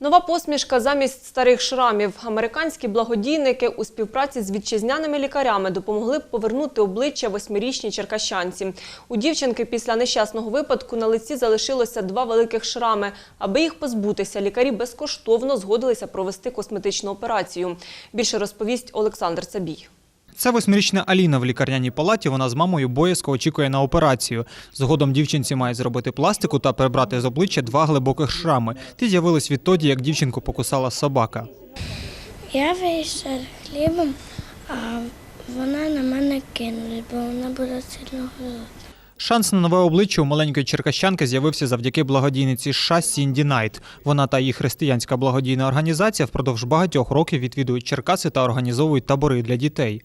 Нова посмішка замість старих шрамів. Американські благодійники у співпраці з вітчизняними лікарями допомогли повернути обличчя восьмирічній черкащанці. У дівчинки після нещасного випадку на лиці залишилося два великих шрами. Аби їх позбутися, лікарі безкоштовно згодилися провести косметичну операцію. Більше розповість Олександр Цабій. Це восьмирічна Аліна в лікарняній палаті. Вона з мамою боязко очікує на операцію. Згодом дівчинці мають зробити пластику та прибрати з обличчя два глибоких шрами. Ті з'явились відтоді, як дівчинку покусала собака. Я вийшла хлібом, а вона на мене кинулась, бо вона була сильно голодна. Шанс на нове обличчя у маленької черкащанки з'явився завдяки благодійниці США Сінді Найт. Вона та її християнська благодійна організація впродовж багатьох років відвідують Черкаси та організовують табори для дітей.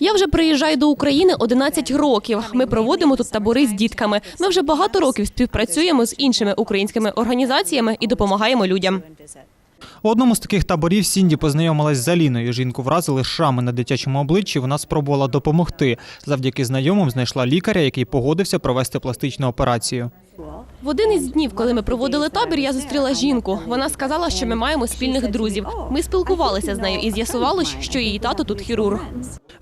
Я вже приїжджаю до України 11 років. Ми проводимо тут табори з дітками. Ми вже багато років співпрацюємо з іншими українськими організаціями і допомагаємо людям. У одному з таких таборів Сінді познайомилась з Аліною. Жінку вразили шрами на дитячому обличчі. Вона спробувала допомогти. Завдяки знайомим знайшла лікаря, який погодився провести пластичну операцію. В один із днів, коли ми проводили табір, я зустріла жінку. Вона сказала, що ми маємо спільних друзів. Ми спілкувалися з нею і з'ясувалось, що її тато тут хірург.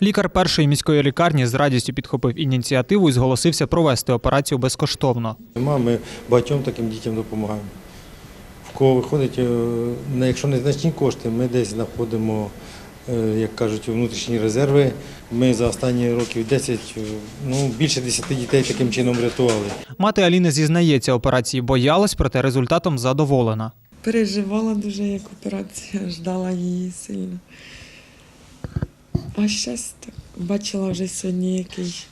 Лікар першої міської лікарні з радістю підхопив ініціативу і зголосився провести операцію безкоштовно. Ми багатьом таким дітям допомагаємо. В кого виходить, е, не- якщо незначні кошти, ми десь знаходимо, як кажуть, внутрішні резерви. Ми за останні років 10, е, ну більше 10 дітей таким чином врятували. Мати Аліни зізнається, операції боялась, проте результатом задоволена. Переживала дуже як операція, ждала її сильно. А щас так бачила вже сьогодні якийсь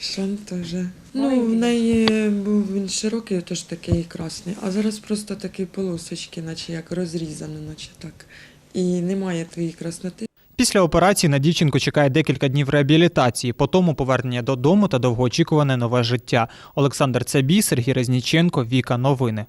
шрам теж. Ну, в неї був він широкий, тож такий красний, а зараз просто такі полосочки, наче як розрізано, наче так. І немає твоєї красноти. Після операції на дівчинку чекає декілька днів реабілітації, потім повернення додому та довгоочікуване нове життя. Олександр Цебій, Сергій Резніченко, Віка. Новини.